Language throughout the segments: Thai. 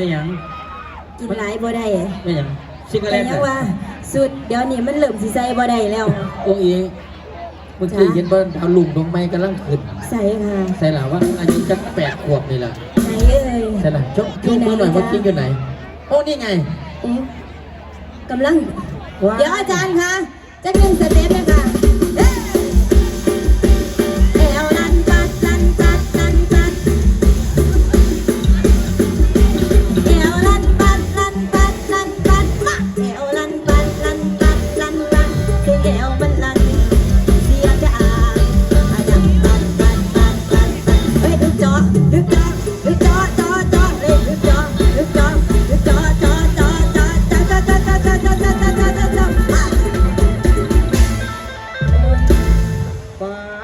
เป็นยังกินหลายบ่ได้เป็นหยังซิกเกอร์แลแต่นด์ยังว่า สุดเดี๋ยวนี้มันเริ่มสิใส่บ่ได้แล้ว องค์เองเมื่อกี้เห็นเบิ้ลดาวลุ่มดวงไม้กำลังขึ้น ใส่ค่ะใส่หล่ะว่าอายุจะแปดขวบนี่ล่ะไหนเลยใส่หล่ะชกชกมือหน่อยว่าคิดอยู่ไหน โอ้นี่ไง เอ๊กำลังเดี๋ยวอาจารย์คะจะขึ้นสเต็ปนะคะ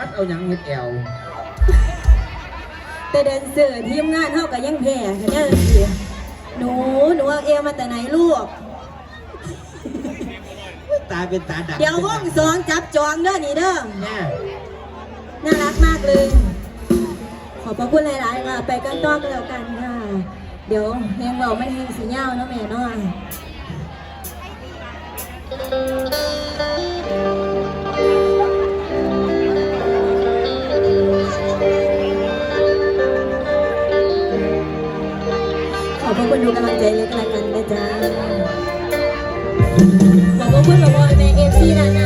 ดเอาหยังเฮ็ดแอลแต่แดนเซอร์ทีมงานเท่ากับยังแพ้กันเนี่ยสิหนูหนูเอามาแต่ไหนลูก ตาเป็นตาดำเดี๋ยวห้องสองจับจองเด้อนี่เด้อน่น่ารักมากเลย ขอบพระคุณหลายๆค่ะ ไปกันต่อกันแล้วกันค่ะ เดี๋ยวเฮงเราไม่เฮงสีเงาเนาะแม่เนาะ ขอบคุณดูกำลังใจเล็กันนะจ๊ะขอบคุณบอกว่าแม่เอฟซีนะนะ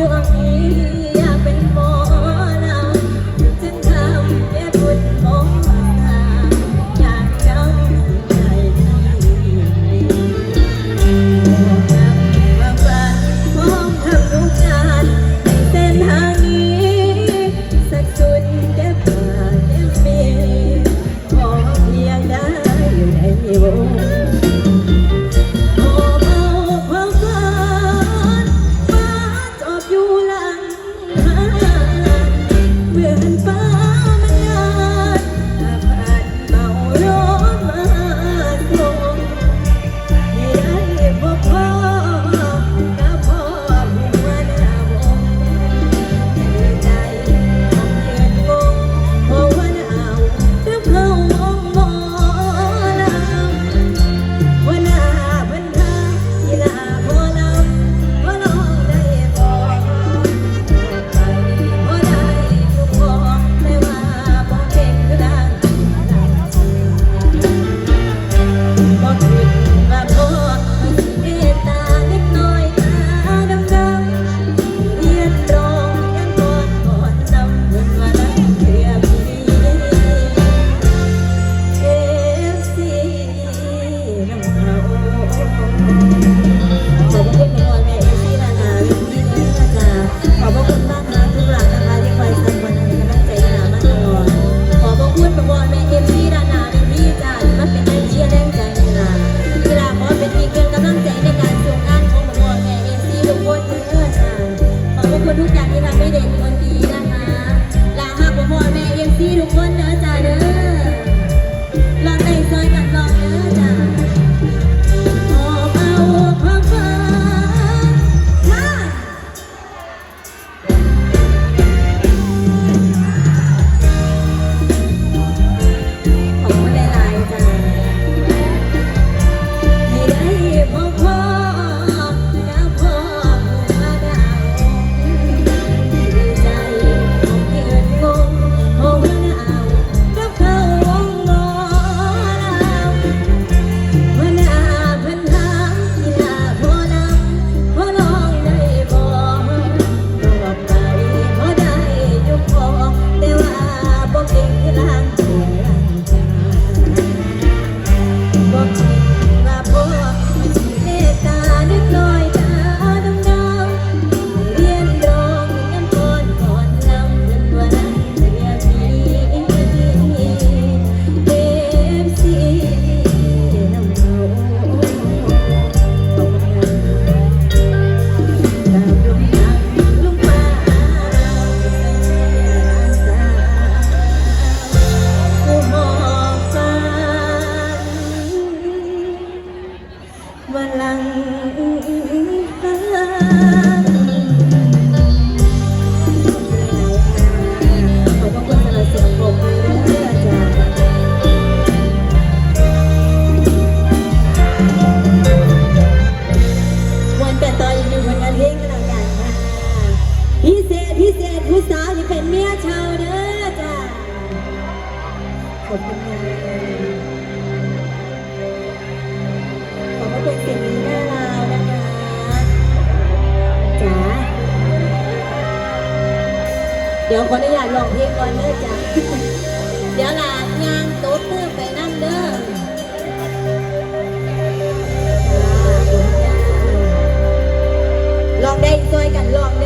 ดวงนี้อยากเป็นหมอ ดี๋ยวขออนุญาตลองเพลงก่อนเด้อจ้ะเดี๋ยวลางางโต๊ะเพื่อไปนั่งเด้อลองได้ซอยกันลองเด้อ